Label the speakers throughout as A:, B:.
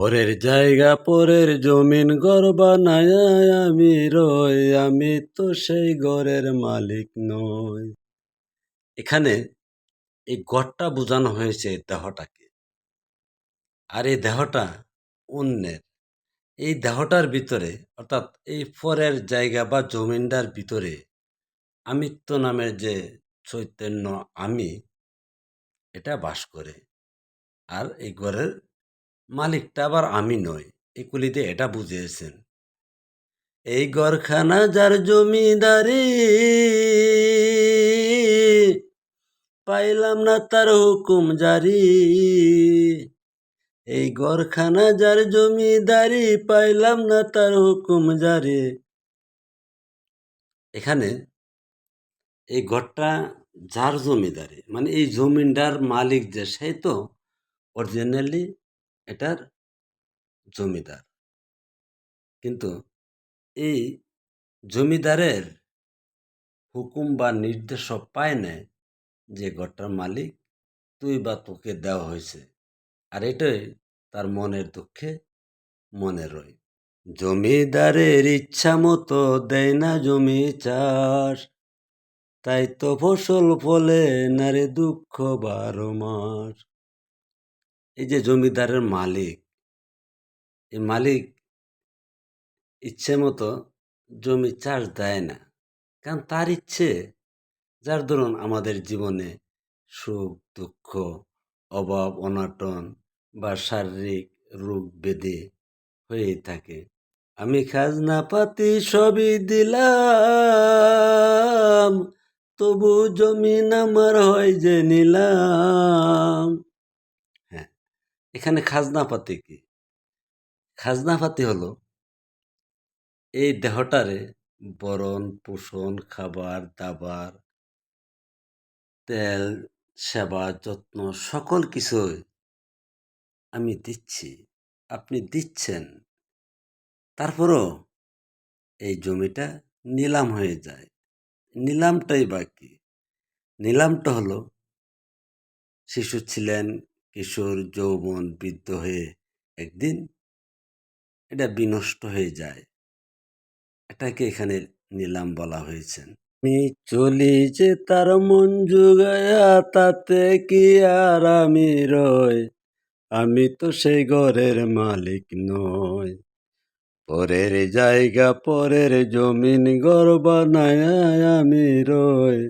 A: পরের জায়গা, পরের জমিন, ঘর বানায় আমি রই। আমি তো সেই ঘরের মালিক নই। এখানে এই গড়টা বোঝানো হয়েছে দেহটাকে। আর এই দেহটা অন্যের। এই দেহটার ভিতরে, অর্থাৎ এই পরের জায়গা বা জমিনটার ভিতরে আমিত্ব নামের যে চৈতন্য আমি, এটা বাস করে। আর এই ঘরের মালিকটা আবার আমি নই, এই কুলিতে এটা বুঝিয়েছেন। এই গরখানা যার জমিদারি, পাইলাম না তার হুকুম জারি। এই গরখানা যার জমিদারি, পাইলাম না তার হুকুম জারি। এখানে এই ঘরটা যার জমিদারি মানে এই জমিনটার মালিক যে, সে তো অরিজিনালি এটার জমিদার। কিন্তু এই জমিদারের হুকুম বা নির্দেশ পায় না যে, ঘরটার মালিক, তুই বা তোকে দেওয়া হয়েছে। আর এটাই তার মনের দুঃখে মনে রয়। জমিদারের ইচ্ছা মতো দেয় না জমি চাষ, তাই তো ফসল ফলে নারে দুঃখ বারো মাস। এই যে জমিদারের মালিক, এই মালিক ইচ্ছে মতো জমি চাষ দেয় না। কারণ তার ইচ্ছে, যার ধরুন আমাদের জীবনে সুখ, দুঃখ, অভাব, অনাটন বা শারীরিক রোগ ব্যাধি হয়েই থাকে। আমি খাজনা পাতি সবই দিলাম, তবু জমিন আমার হয় যে নিলাম। এখানে খাজনা পাতি কি? খাজনা পাতি হলো এই দেহটারে বরণ, পোষণ, খাবার, দাবার, তেল, সেবা, যত্ন সকল কিছুই আমি দিচ্ছি। আপনি দিচ্ছেন, তারপরও এই জমিটা নিলাম হয়ে যায়। নিলামটাই বাকি। নিলামটা হলো শিশু ছিলেন কিশোর যৌবন বৃদ্ধ হয়ে একদিন এটা বিনষ্ট হয়ে যায়। এটাকে এখানে নিলাম বলা হয়েছে। আমি চলি যে তার মন জুগায়া, তাতে কি আর আমি রয় আমি তো সেই ঘরের মালিক নই। পরের জায়গা, পরের জমিন ঘর বানায় আমি রয়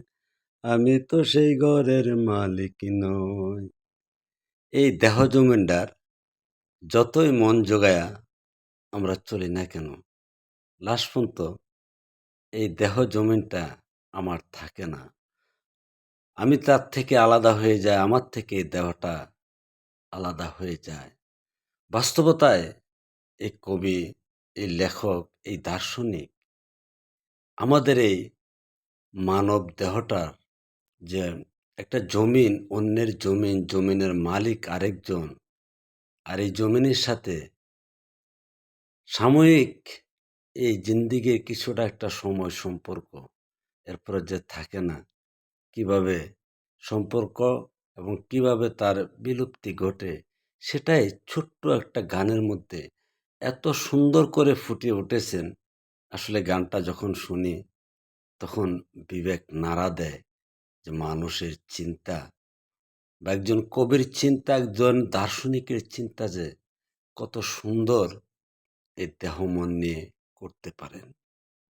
A: আমি তো সেই ঘরের মালিক নই। এই দেহ জমিনটার যতই মন জোগায়া আমরা চলি না কেন লাস্ট পর্যন্ত এই দেহ জমিনটা আমার থাকে না। আমি তার থেকে আলাদা হয়ে যায় আমার থেকে দেহটা আলাদা হয়ে যায়। বাস্তবতায় এই কবি, এই লেখক, এই দার্শনিক আমাদের এই মানব দেহটার যে একটা জমিন অন্যের জমিন, জমিনের মালিক আরেকজন। আর এই জমিনের সাথে সাময়িক এই জিন্দিগির কিছুটা একটা সময় সম্পর্ক। এরপরে যে থাকে না, কীভাবে সম্পর্ক এবং কীভাবে তার বিলুপ্তি ঘটে, সেটাই ছোট্ট একটা গানের মধ্যে এত সুন্দর করে ফুটে উঠেছেন। আসলে গানটা যখন শুনি, তখন বিবেক নাড়া দেয়। যে মানুষের চিন্তা বা একজন কবির চিন্তা, একজন দার্শনিকের চিন্তা যে কত সুন্দর এই দেহ মন নিয়ে করতে পারেন।